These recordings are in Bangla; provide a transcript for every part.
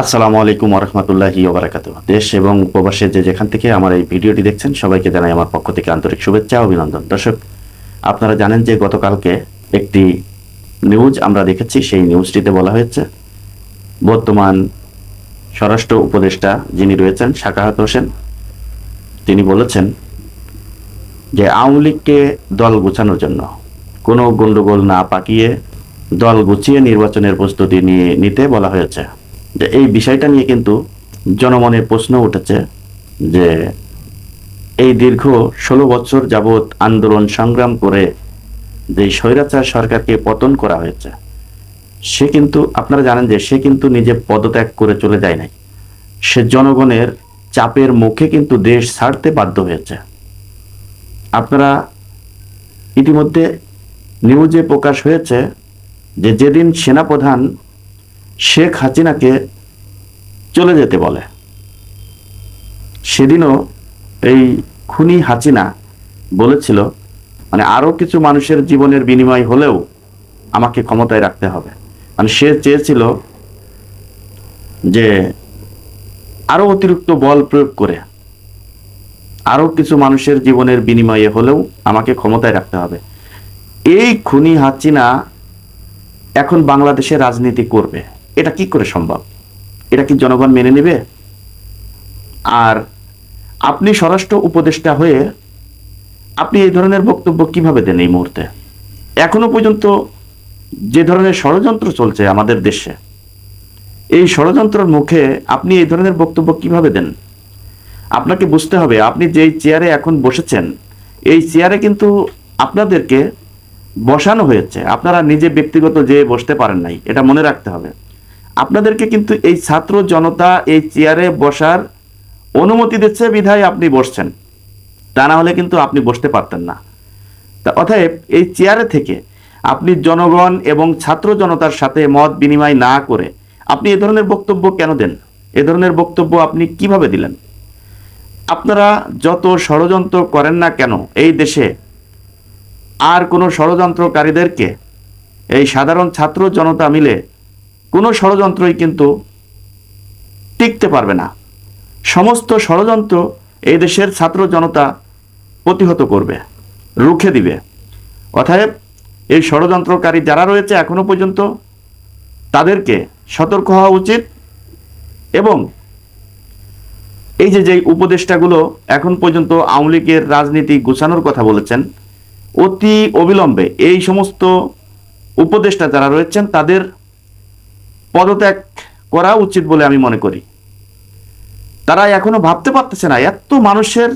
আসসালামু আলাইকুম রহমতুল্লাহি ওবরাকাত দেশ এবং প্রবাসে যে যেখান থেকে আমার এই ভিডিওটি দেখছেন, সবাইকে জানাই আমার পক্ষ থেকে আন্তরিক শুভেচ্ছা অভিনন্দন। দর্শক, আপনারা জানেন যে গতকালকে একটি নিউজ আমরা দেখেছি, সেই নিউজটিতে বলা হয়েছে, বর্তমান স্বরাষ্ট্র উপদেষ্টা যিনি রয়েছেন শাকাহাত হোসেন, তিনি বলেছেন যে আওয়ামী লীগকে দল গুছানোর জন্য কোনো গণ্ডগোল না পাকিয়ে দল গুছিয়ে নির্বাচনের প্রস্তুতি নিয়ে নিতে বলা হয়েছে। যে এই বিষয়টা নিয়ে কিন্তু জনমনে প্রশ্ন উঠেছে যে এই দীর্ঘ ষোলো বছর যাবৎ আন্দোলন সংগ্রাম করে যে স্বৈরাচার সরকারকে পতন করা হয়েছে, সে কিন্তু, আপনারা জানেন যে সে কিন্তু নিজে পদত্যাগ করে চলে যায় নাই। সে জনগণের চাপের মুখে কিন্তু দেশ ছাড়তে বাধ্য হয়েছে। আপনারা ইতিমধ্যে নিউজে প্রকাশ হয়েছে যে যেদিন সেনাপ্রধান শেখ হাসিনাকে চলে যেতে বলে। সেদিনও এই খুনি হাসিনা বলেছিল মানে আরও কিছু মানুষের জীবনের বিনিময় হলেও আমাকে ক্ষমতায় রাখতে হবে। মানে সে চেয়েছিল যে আরও অতিরিক্ত বল প্রয়োগ করে আরও কিছু মানুষের জীবনের বিনিময়ে হলেও আমাকে ক্ষমতায় রাখতে হবে। এই খুনি হাসিনা এখন বাংলাদেশে রাজনীতি করবে। এটা কি করে সম্ভব? এটা কি জনগণ মেনে নেবে? আর আপনি স্বরাষ্ট্র উপদেষ্টা হয়ে আপনি এই ধরনের বক্তব্য কীভাবে দেন এই মুহূর্তে? এখনও পর্যন্ত যে ধরনের ষড়যন্ত্র চলছে আমাদের দেশে, এই ষড়যন্ত্রের মুখে আপনি এই ধরনের বক্তব্য কীভাবে দেন? আপনাকে বুঝতে হবে, আপনি যেই চেয়ারে এখন বসেছেন, এই চেয়ারে কিন্তু আপনাদেরকে বসানো হয়েছে। আপনারা নিজে ব্যক্তিগত যে বসতে পারেন নাই, এটা মনে রাখতে হবে। আপনাদেরকে কিন্তু এই ছাত্র জনতা এই চেয়ারে বসার অনুমতি দিচ্ছে, বিধায় আপনি বসছেন। তা না হলে কিন্তু আপনি বসতে পারতেন না। তা অতএব এই চেয়ারে থেকে আপনি জনগণ এবং ছাত্র জনতার সাথে মত বিনিময় না করে আপনি এ ধরনের বক্তব্য কেন দেন? এ ধরনের বক্তব্য আপনি কীভাবে দিলেন? আপনারা যত ষড়যন্ত্র করেন না কেন, এই দেশে আর কোনো ষড়যন্ত্রকারীদেরকে, এই সাধারণ ছাত্র জনতা মিলে কোনো ষড়যন্ত্রই কিন্তু টিকতে পারবে না। সমস্ত ষড়যন্ত্র এই দেশের ছাত্র জনতা প্রতিহত করবে, রুখে দিবে। অতএব এই ষড়যন্ত্রকারী যারা রয়েছে এখনও পর্যন্ত তাদেরকে সতর্ক হওয়া উচিত এবং এই যে যেই উপদেষ্টাগুলো এখন পর্যন্ত আওয়ামী লীগের রাজনীতি গুছানোর কথা বলেছেন, অতি অবিলম্বে এই সমস্ত উপদেষ্টা যারা রয়েছেন তাদের পদত্যাগ করা উচিত বলে আমি মনে করি। তারা এখনও ভাবতে পারতেছে না, এত মানুষের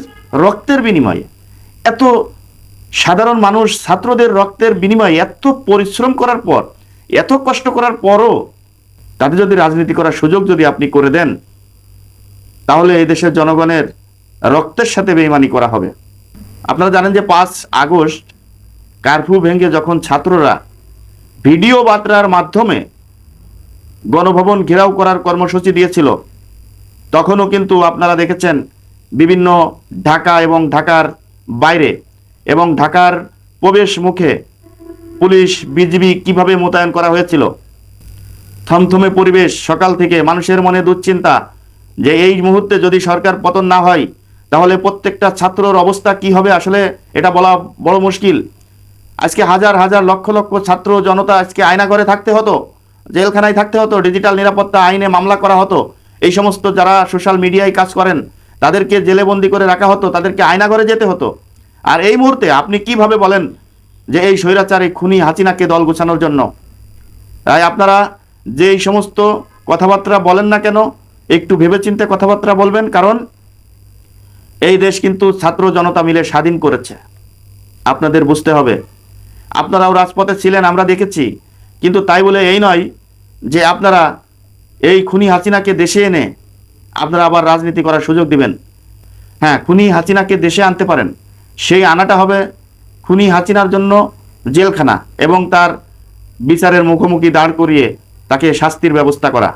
রক্তের বিনিময়ে, এত সাধারণ মানুষ, ছাত্রদের রক্তের বিনিময়ে এত পরিশ্রম করার পর, এত কষ্ট করার পরও তাদের যদি রাজনীতি করার সুযোগ যদি আপনি করে দেন, তাহলে এই দেশের জনগণের রক্তের সাথে বেইমানি করা হবে। আপনারা জানেন যে পাঁচ আগস্ট কারফিউ ভেঙে যখন ছাত্ররা ভিডিও বার্তার মাধ্যমে গণভবন ঘেরাও করার কর্মসূচি দিয়েছিল। তখনও কিন্তু আপনারা দেখেছেন বিভিন্ন ঢাকা এবং ঢাকার বাইরে এবং ঢাকার প্রবেশ মুখে পুলিশ, বিজিবি কীভাবে মোতায়েন করা হয়েছিল। থমথমে পরিবেশ, সকাল থেকে মানুষের মনে দুশ্চিন্তা যে এই মুহূর্তে যদি সরকার পতন না হয়, তাহলে প্রত্যেকটা ছাত্রর অবস্থা কি হবে? আসলে এটা বলা বড় মুশকিল। আজকে হাজার হাজার লক্ষ লক্ষ ছাত্র জনতা আজকে আয়নাঘরে থাকতে হতো। জেলখানায় থাকতে হতো, ডিজিটাল নিরাপত্তা আইনে মামলা করা হতো। এই সমস্ত যারা সোশ্যাল মিডিয়ায় কাজ করেন, তাদেরকে জেলে বন্দি করে রাখা হতো, তাদেরকে আয়নাঘরে যেতে হতো। আর এই মুহূর্তে আপনি কীভাবে বলেন যে এই স্বৈরাচার এই খুনি হাসিনাকে দল গোছানোর জন্য? তাই আপনারা যে এই সমস্ত কথাবার্তা বলেন না কেন, একটু ভেবেচিন্তে কথাবার্তা বলবেন, কারণ এই দেশ কিন্তু ছাত্র জনতা মিলে স্বাধীন করেছে। আপনাদের বুঝতে হবে। আপনারাও রাজপথে ছিলেন, আমরা দেখেছি। কিন্তু তাই বলে এই নয় যে আপনারা এই খুনি হাসিনাকে দেশে এনে আপনারা আবার রাজনীতি করার সুযোগ দিবেন। হ্যাঁ খুনি হাসিনাকে দেশে আনতে পারেন। সেই আনাটা হবে খুনি হাসিনার জন্য জেলখানা এবং তার বিচারের মুখোমুখি দাঁড় করিয়ে তাকে শাস্তির ব্যবস্থা করা।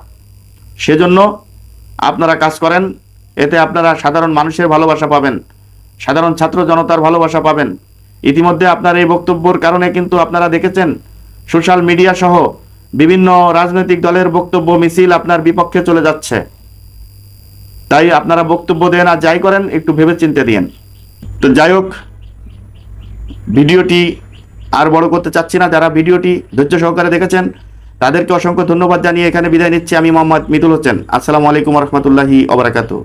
সেজন্য আপনারা কাজ করেন, এতে আপনারা সাধারণ মানুষের ভালোবাসা পাবেন, সাধারণ ছাত্র জনতার ভালোবাসা পাবেন। ইতিমধ্যে আপনার এই বক্তব্যর কারণে কিন্তু আপনারা দেখেছেন, সোশ্যাল মিডিয়া সহ বিভিন্ন রাজনৈতিক দলের বক্তব্য মিছিল আপনার বিপক্ষে চলে যাচ্ছে। তাই আপনারা বক্তব্য দেন আর যাই করেন, একটু ভেবে চিন্তে দিন তো যাই হোক, ভিডিওটি আর বড় করতে চাচ্ছি না। যারা ভিডিওটি ধৈর্য সহকারে দেখেছেন, তাদেরকে অসংখ্য ধন্যবাদ জানিয়ে এখানে বিদায় নিচ্ছি। আমি মোহাম্মদ মিতুল হোসেন। আসসালামু আলাইকুম রহমতুল্লাহি ওবরাকাতু